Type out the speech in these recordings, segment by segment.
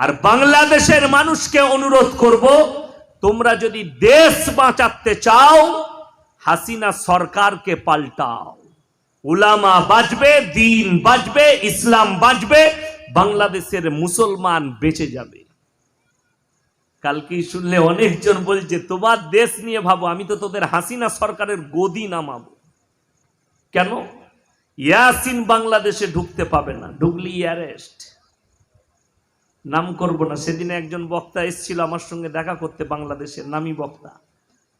আর বাংলাদেশের মানুষকে অনুরোধ করব, তোমরা যদি দেশ বাঁচাতে চাও, হাসিনা সরকারকে পাল্টাও। উলামা বাঁচবে, দিন বাঁচবে, ইসলাম বাঁচবে, বাংলাদেশের মুসলমান বেঁচে যাবে। কালকেই শুনলে অনেকজন বলছে, তোমার দেশ নিয়ে ভাবো, আমি তো তোদের হাসিনা সরকারের গদি নামাবো। কেন? ইয়াসিন বাংলাদেশে ঢুকতে পাবে না ঢুকলি অ্যারেস্ট নাম করব না। সেদিনে একজন বক্তা এসেছিল আমার সঙ্গে দেখা করতে বাংলাদেশের নামি বক্তা।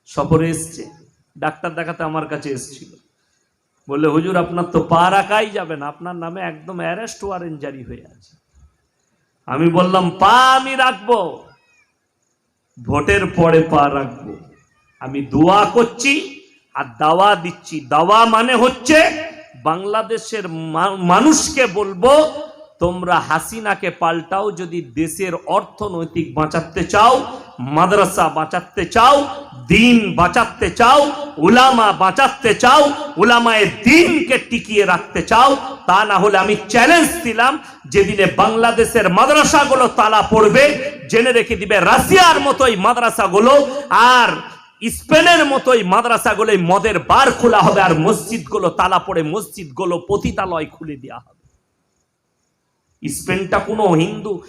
সফরে এসছে। ডাক্তার দেখাতে আমার কাছে এসেছিল। বললে, হুজুর, আপনার তো পা রাখাই যাবে না। আপনার নামে একদম অ্যারেস্ট ওয়ারেন্ট জারি হয়ে আছে। আমি বললাম, পা আমি রাখব। ভোটের পরে পা রাখব। আমি দোয়া করছি আর দাওয়া দিচ্ছি। দাওয়া মানে হচ্ছে বাংলাদেশের মানুষকে বলব তোমরা হাসিনাকে পাল্টাও, যদি দেশের অর্থনৈতিক বাঁচাতে চাও, মাদ্রাসা বাঁচাতে চাও, দিন বাঁচাতে চাও, উলামা বাঁচাতে চাও উলামায়ের দিনকে টিকিয়ে রাখতে চাও, তা না হলে আমি চ্যালেঞ্জ দিলাম, যেদিনে বাংলাদেশের মাদ্রাসাগুলো তালা পড়বে, জেনে রেখে দিবে রাশিয়ার মতোই মাদ্রাসাগুলো, আর স্পেনের মতোই মাদ্রাসাগুলো মদের বার খোলা হবে, আর মসজিদগুলো তালা পড়ে মসজিদগুলো পতিতালয় খুলে দেওয়া হবে। স্পেনটা কোনো হিন্দু?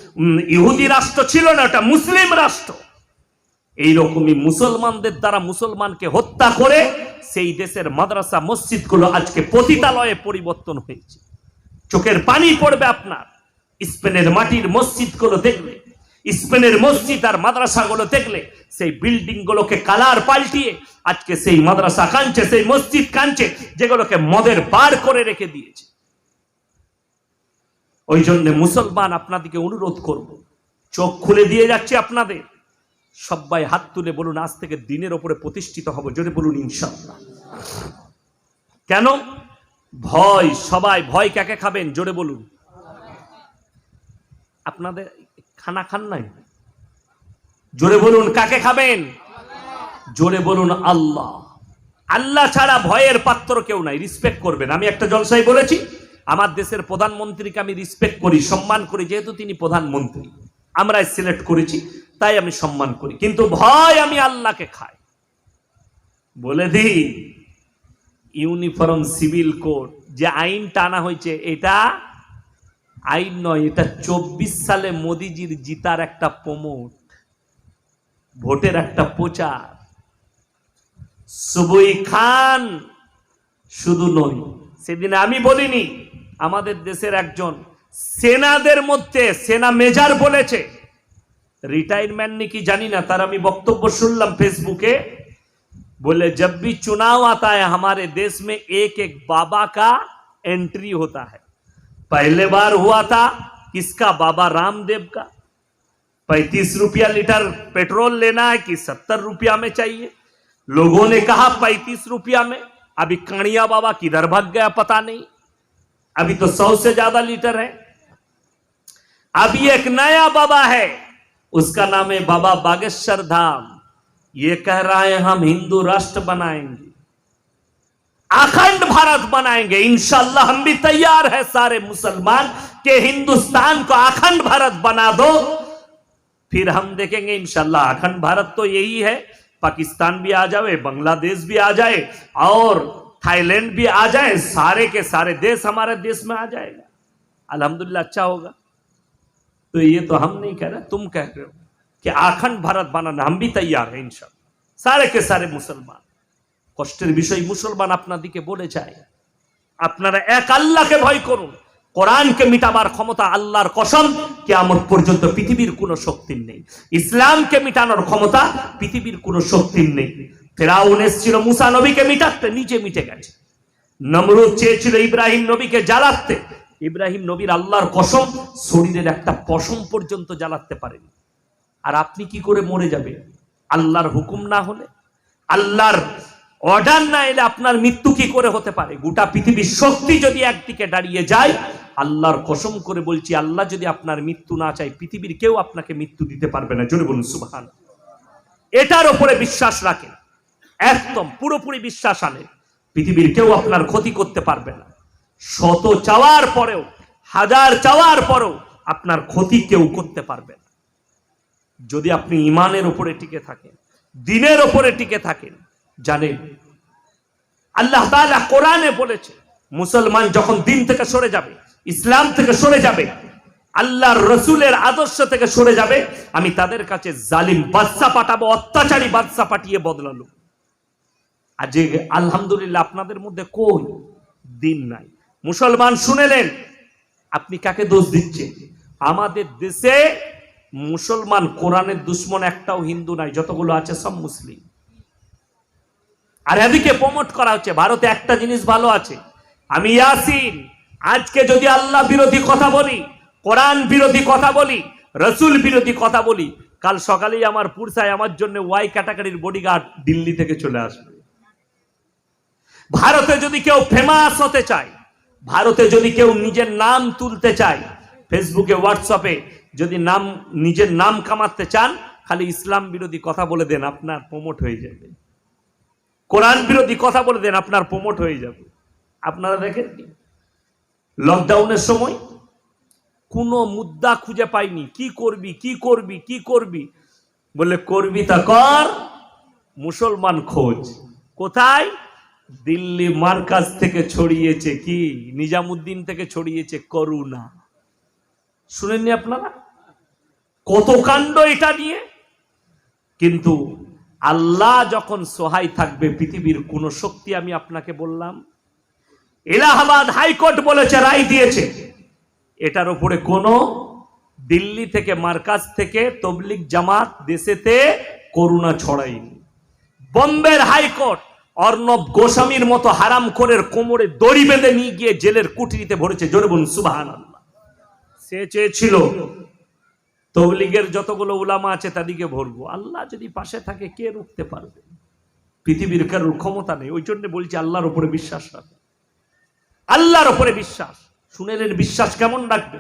ইহুদি রাষ্ট্র ছিল না, ওটা মুসলিম রাষ্ট্র। এইরকমই মুসলমানদের দ্বারা মুসলমানকে হত্যা করে সেই দেশের মাদ্রাসা, মসজিদগুলো আজকে পতিতালয়ে পরিবর্তন হয়েছে। চোখের পানি পড়বে আপনার। স্পেনের মাটির মসজিদগুলো দেখলে, স্পেনের মসজিদ আর মাদ্রাসাগুলো দেখলে, সেই বিল্ডিং গুলোকে কালার পাল্টিয়ে আজকে সেই মাদ্রাসা কাঁদছে, সেই মসজিদ কাঁদছে, যেগুলোকে মদের বার করে রেখে দিয়েছে। ওই জন্য মুসলমান আপনাদেরকে অনুরোধ করব। চোখ খুলে দিয়ে যাচ্ছে আপনাদের। সবাই হাত তুলে বলুন, আজ থেকে দিনের ওপরে প্রতিষ্ঠিত হব, জোরে বলুন ইনশাল্লাহ কেন? ভয়, সবাই ভয় কাকে খাবেন? জোরে বলুন। আপনাদের খানা খান নাই? জোরে বলুন, কাকে খাবেন? জোরে বলুন, আল্লাহ। আল্লাহ ছাড়া ভয়ের পাত্র কেউ নাই, রিসপেক্ট করবেন। আমি একটা জলসাই বলেছি আমার দেশের প্রধানমন্ত্রীকে আমি রিসপেক্ট করি, সম্মান করি, যেহেতু তিনি প্রধানমন্ত্রী। আমরা সিলেক্ট করেছি, তাই আমি সম্মান করি। কিন্তু ভয় আমি আল্লাহকে খাই। বলে দিই ইউনিফর্ম সিভিল কোড যে আইন টানা হয়েছে, এটা আইন নয়, এটা চব্বিশ সালে মোদিজির জিতার একটা প্রমোট, ভোটের একটা প্রচার। সুবই খান শুধু নই সেদিন আমি বলিনি আমাদের দেশের একজন সেনাদের মধ্যে সেনা মেজর বলেছে রিটায়ারমেন্ট নাকি জানি না তার আমি বক্তব্য শুনলাম फेसबुके बोले जब भी चुनाव आता है हमारे देश में एक एक बाबा का एंट्री होता है पहले बार हुआ था किसका बाबा रामदेव का पैंतीस रुपया लीटर पेट्रोल लेना है कि सत्तर रुपया में चाहिए लोगों ने कहा पैंतीस रुपया में अभी काणिया बाबा किधर भाग गया पता नहीं अभी तो सौ से ज़्यादा लीटर है। अभी एक नया बाबा है, उसका नाम है बाबा बागेश्वर धाम। ये कह रहा है, हम हिंदू राष्ट्र बनाएँगे, अखंड भारत बनाएँगे। इंशाल्लाह हम भी तैयार है, सारे मुसलमान के हिंदुस्तान को अखंड भारत बना दो। फिर हम देखेंगे, इंशाल्लाह अखंड भारत तो यही है। पाकिस्तान भी आ जाए बांग्लादेश भी आ जाए, और थाईलैंड भी आ जाए सारे के सारे देश हमारे देश में आ जाएगा अल्हम्दुलिल्लाह अच्छा होगा तो ये तो हम नहीं कह रहे तुम कह रहे हो कि अखंड भारत बनाना हम भी तैयार हैं इंशाल्लाह सारे के सारे मुसलमान কষ্টের বিষয় মুসলমান আপনাদিকে বলে যায় আপনারা এক আল্লাহকে ভয় করুন কোরআনকে মিটাবার ক্ষমতা আল্লাহর কসম কেয়ামত পর্যন্ত পৃথিবীর কোনো শক্তির নেই ইসলামকে মিটানোর ক্ষমতা পৃথিবীর কোনো শক্তির নেই ফেরাউন এসেছিল, মুসা নবীকে মিটাতে, নিজে মিটে গেছে। নমরুদ চেয়েছিল ইব্রাহিম নবীকে জ্বালাতে। ইব্রাহিম নবীর আল্লাহর কসম, শরীরের একটা পশম পর্যন্ত জ্বালাতে পারেনি। আর আপনি কি করে মরে যাবেন? আল্লাহর হুকুম না হলে? আল্লাহর অর্ডার না এলে আপনার মৃত্যু কি করে হতে পারে? গোটা পৃথিবীর শক্তি যদি একদিকে দাঁড়িয়ে যায়, আল্লাহর কসম করে বলছি, আল্লাহ যদি আপনার মৃত্যু না চায়, পৃথিবীর কেউ আপনাকে মৃত্যু দিতে পারবে না। জোরে বলুন সুবহান এটার উপরে বিশ্বাস রাখেন। একদম পুরোপুরি বিশ্বাস আনে। পৃথিবীর কেউ আপনার ক্ষতি করতে পারবে না। শত চাওয়ার পরেও, হাজার চাওয়ার পরেও আপনার ক্ষতি কেউ করতে পারবে না। যদি আপনি ইমানের উপরে টিকে থাকেন, দিনের উপরে টিকে থাকেন, জানেন, আল্লাহ তাআলা কোরআনে বলেছে, মুসলমান যখন দিন থেকে সরে যাবে, ইসলাম থেকে সরে যাবে, আল্লাহর রসুলের আদর্শ থেকে সরে যাবে, আমি তাদের কাছে জালিম বাদশা পাঠাবো, অত্যাচারী বাদশা পাঠিয়ে বদলালো। আজ আলহামদুলিল্লাহ আপনাদের মধ্যে কোন দিন নাই। মুসলমান শুনেলেন, আপনি কাকে দোষ দিচ্ছেন? আমাদের দেশে মুসলমান, কোরআনের দুশ্মন একটাও হিন্দু নাই, যতগুলো আছে সব মুসলিম। আর এদিকে প্রমোট করা হচ্ছে, ভারতে একটা জিনিস ভালো আছে। আমি ইয়াসিন, আজকে যদি আল্লাহ বিরোধী কথা বলি, কোরআন বিরোধী কথা বলি, রসুল বিরোধী কথা বলি, কাল সকালেই আমার পুরসায় আমার জন্য ওয়াই ক্যাটাগরির বডিগার্ড দিল্লি থেকে চলে আসবে। ভারতে যদি কেউ ফেমাস হতে চায়, ভারতে যদি কেউ নিজের নাম তুলতে চায়, ফেসবুকে হোয়াটসঅ্যাপে যদি নাম, নিজের নাম কামাতে চান, খালি ইসলাম বিরোধী কথা বলে দেন, আপনার প্রমোট হয়ে যাবে। কোরআন বিরোধী কথা বলে দেন, আপনার প্রমোট হয়ে যাবে। আপনারা দেখেন লকডাউনের সময় কোনো মুদ্রা খুঁজে পাইনি, কি করবি কি করবি কি করবি? বলে করবি তা কর, মুসলমান খোঁজ। কোথায়? দিল্লি মার্কাজ থেকে ছড়িয়েছে কি? নিজামুদ্দিন থেকে ছড়িয়েছে করুণা। শুনেননি আপনারা? কত কাণ্ড এটা নিয়ে? কিন্তু আল্লাহ যখন সহায় থাকবে, পৃথিবীর কোন শক্তি আমি আপনাকে বললাম, এলাহাবাদ হাইকোর্ট বলেছে, রায় দিয়েছে। এটার উপরে কোন দিল্লি থেকে মার্কাজ থেকে তবলিক জামাত দেশেতে করুণা ছড়ায়নি। বম্বের হাইকোর্ট অর্ণব গোস্বামীর মতো হারাম করের কোমরে দড়ি বেঁধে নিয়ে গিয়ে জেলের কুটিরিতে ভরেছে, জোরে সুবাহান সে চেয়েছিল, তবলিগের যতগুলো উলামা আছে তাদেরকে ভরবো। আল্লাহ যদি পাশে থাকে, কে রুখতে পারবে? পৃথিবীর কারোর ক্ষমতা নেই, ওই জন্য বলছি আল্লাহর উপরে বিশ্বাস রাখবে আল্লাহর উপরে বিশ্বাস। শুনেলেন বিশ্বাস কেমন রাখবে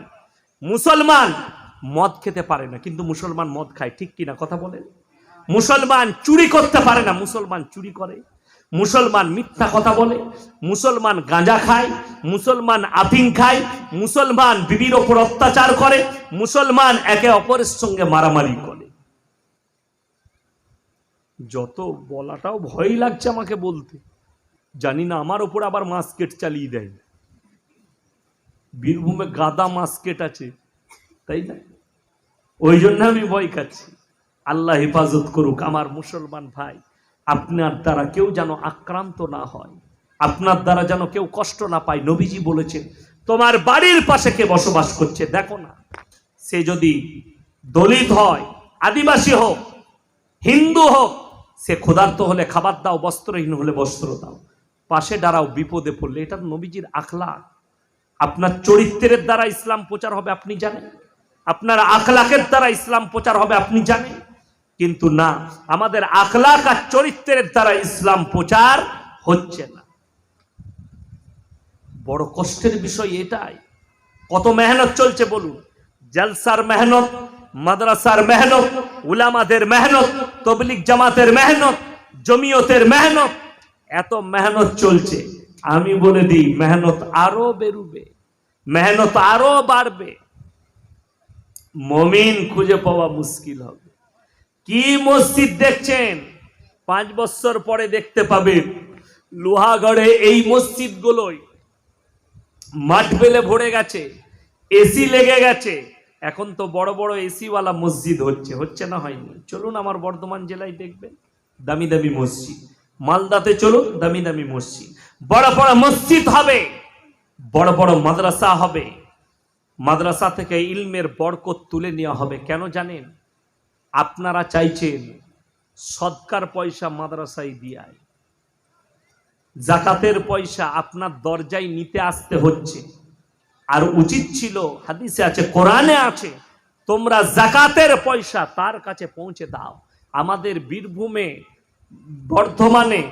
মুসলমান মদ খেতে পারে না, কিন্তু মুসলমান মদ খায়, ঠিক কিনা কথা বলেন? মুসলমান চুরি করতে পারে না, মুসলমান চুরি করে। মুসলমান মিথ্যা কথা বলে, মুসলমান গাঁজা খায়, মুসলমান আফিং খায়, মুসলমান বিবির ওপর অত্যাচার করে, মুসলমান একে অপরের সঙ্গে মারামারি করে। যত বলাটাও ভয় লাগছে আমাকে বলতে। জানি না, আমার ওপর আবার মাস্কেট চালিয়ে দেয় বীরভূমে গাদা মাস্কেট আছে, তাই না? ওই জন্য আমি ভয় খাচ্ছি। আল্লাহ হেফাজত করুক আমার মুসলমান ভাই। আপনার দ্বারা কেউ যেন আক্রান্ত না হয়, আপনার দ্বারা যেন কেউ কষ্ট না পায়, নবীজি বলেছেন, তোমার বাড়ির পাশে কে বসবাস করছে? দেখো না, সে যদি দলিত হয়, আদিবাসী হোক, হিন্দু হোক, সে ক্ষুধার্ত হলে খাবার দাও, বস্ত্রহীন হলে বস্ত্র দাও, পাশে দাঁড়াও, বিপদে পড়লে, এটা নবীজির আখলা আপনার চরিত্রের দ্বারা ইসলাম প্রচার হবে, আপনি জানেন? আপনার আখলাকের দ্বারা ইসলাম প্রচার হবে, আপনি জানেন? কিন্তু না, আমাদের আখলাক আর চরিত্রের দ্বারা ইসলাম প্রচার হচ্ছে না। বড় কষ্টের বিষয় এটাই। কত মেহনত চলছে বলুন। জলসার মেহনত, মাদ্রাসার মেহনত, উলামাদের মেহনত তবলিক জামাতের মেহনত, জমিয়তের মেহনত, এত মেহনত চলছে। আমি বলে দিই, মেহনত আরও বেরুবে মেহনত আরও বাড়বে। মমিন খুঁজে পাওয়া মুশকিল হবে। কি মসজিদ দেখছেন? পাঁচ বছর পরে দেখতে পাবেন লোহাগড়ে এই মসজিদগুলোই। মাঠ বেলে ভরে গেছে এসি লেগে গেছে। এখন তো বড় বড় এসিওয়ালা মসজিদ হচ্ছে হচ্ছে না হয়নি। চলুন আমার বর্ধমান জেলায় দেখবেন। দামি দামি মসজিদ। মালদাতে চলুন, দামি দামি মসজিদ। বড় বড় মসজিদ হবে, বড় বড় মাদ্রাসা হবে। মাদ্রাসা থেকে ইলমের বরকত তুলে নেওয়া হবে, কেন জানেন? আপনারা চাইছেন সৎকার পয়সা মাদ্রাসায় দিয়ায়। জাকাতের পয়সা আপনার দরজায় নিতে আসতে হচ্ছে। আর উচিত ছিল, হাদিসে আছে, কোরআনে আছে, তোমরা জাকাতের পয়সা তার কাছে পৌঁছে দাও। আমাদের বীরভূমে বর্ধমানে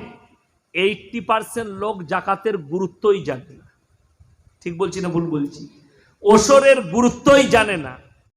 এইটটি পার্সেন্ট লোক জাকাতের গুরুত্বই জানে না। ঠিক বলছি না ভুল বলছি? ওসরের গুরুত্বই জানে না।